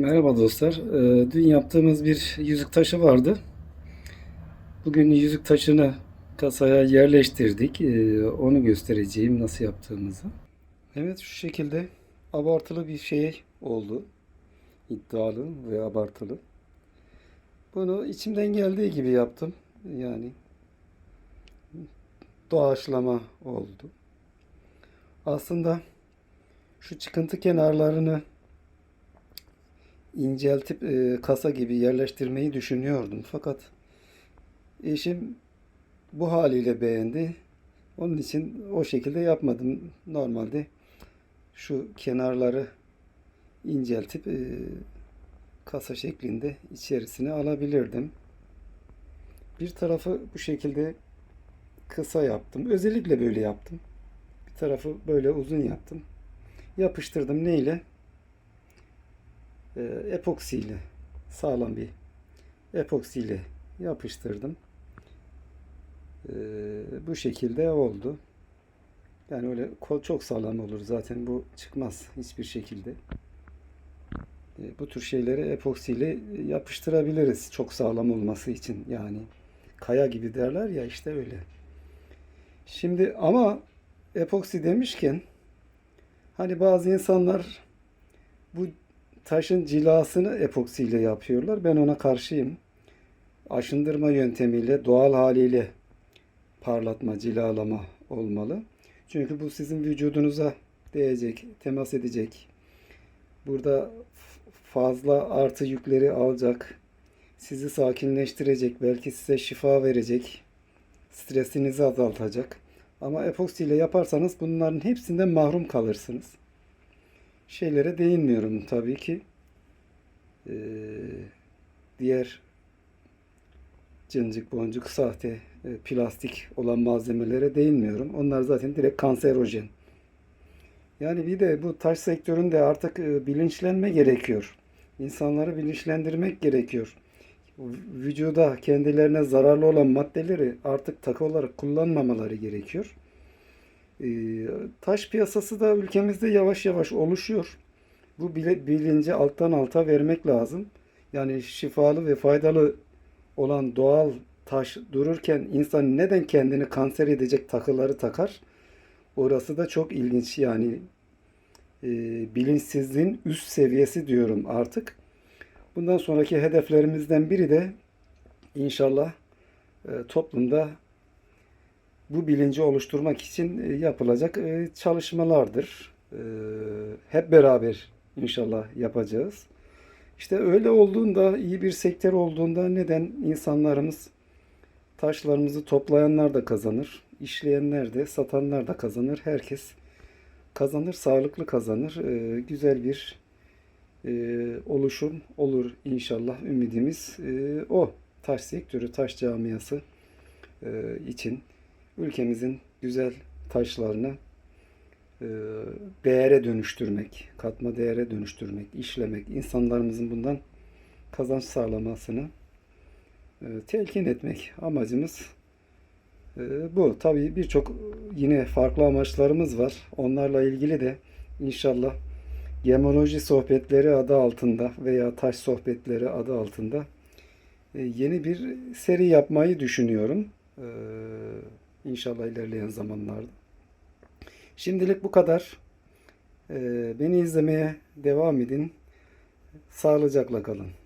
Merhaba dostlar. Ee, Dün yaptığımız bir yüzük taşı vardı. Bugün yüzük taşını kasaya yerleştirdik. Ee, Onu göstereceğim nasıl yaptığımızı. Evet şu şekilde abartılı bir şey oldu. İddialı ve abartılı. Bunu içimden geldiği gibi yaptım. Yani doğaçlama oldu. Aslında şu çıkıntı kenarlarını inceltip e, kasa gibi yerleştirmeyi düşünüyordum. Fakat eşim bu haliyle beğendi. Onun için o şekilde yapmadım. Normalde şu kenarları inceltip e, kasa şeklinde içerisine alabilirdim. Bir tarafı bu şekilde kısa yaptım. Özellikle böyle yaptım. Bir tarafı böyle uzun yaptım. Yapıştırdım neyle? E, epoksiyle sağlam bir epoksiyle yapıştırdım. E, bu şekilde oldu. Yani öyle çok sağlam olur zaten bu çıkmaz hiçbir şekilde. E, bu tür şeyleri epoksiyle yapıştırabiliriz çok sağlam olması için yani kaya gibi derler ya işte öyle. Şimdi ama epoksi demişken hani bazı insanlar bu taşın cilasını epoksiyle yapıyorlar. Ben ona karşıyım. Aşındırma yöntemiyle, doğal haliyle parlatma, cilalama olmalı. Çünkü bu sizin vücudunuza değecek, temas edecek. Burada fazla artı yükleri alacak. Sizi sakinleştirecek, belki size şifa verecek. Stresinizi azaltacak. Ama epoksiyle yaparsanız bunların hepsinden mahrum kalırsınız şeylere değinmiyorum tabii ki. Ee, diğer cıncık boncuk sahte e, plastik olan malzemelere değinmiyorum. Onlar zaten direkt kanserojen. Yani bir de bu taş sektöründe artık e, bilinçlenme gerekiyor. İnsanları bilinçlendirmek gerekiyor. Vücuda kendilerine zararlı olan maddeleri artık takı olarak kullanmamaları gerekiyor. Ee, taş piyasası da ülkemizde yavaş yavaş oluşuyor. Bu bilinci alttan alta vermek lazım. Yani şifalı ve faydalı olan doğal taş dururken insan neden kendini kanser edecek takıları takar? Orası da çok ilginç yani e, bilinçsizliğin üst seviyesi diyorum artık. Bundan sonraki hedeflerimizden biri de inşallah e, toplumda bu bilinci oluşturmak için e, yapılacak e, çalışmalardır. E, hep beraber inşallah yapacağız. İşte öyle olduğunda, iyi bir sektör olduğunda neden insanlarımız taşlarımızı toplayanlar da kazanır, işleyenler de, satanlar da kazanır. Herkes kazanır, sağlıklı kazanır. Güzel bir oluşum olur inşallah. Ümidimiz o. Taş sektörü, taş camiası için ülkemizin güzel taşlarını e, değere dönüştürmek, katma değere dönüştürmek, işlemek, insanlarımızın bundan kazanç sağlamasını e, telkin etmek amacımız e, bu. Tabii birçok yine farklı amaçlarımız var. Onlarla ilgili de inşallah gemoloji sohbetleri adı altında veya taş sohbetleri adı altında yeni bir seri yapmayı düşünüyorum. İnşallah ilerleyen zamanlarda. Şimdilik bu kadar. Ee, beni izlemeye devam edin. Sağlıcakla kalın.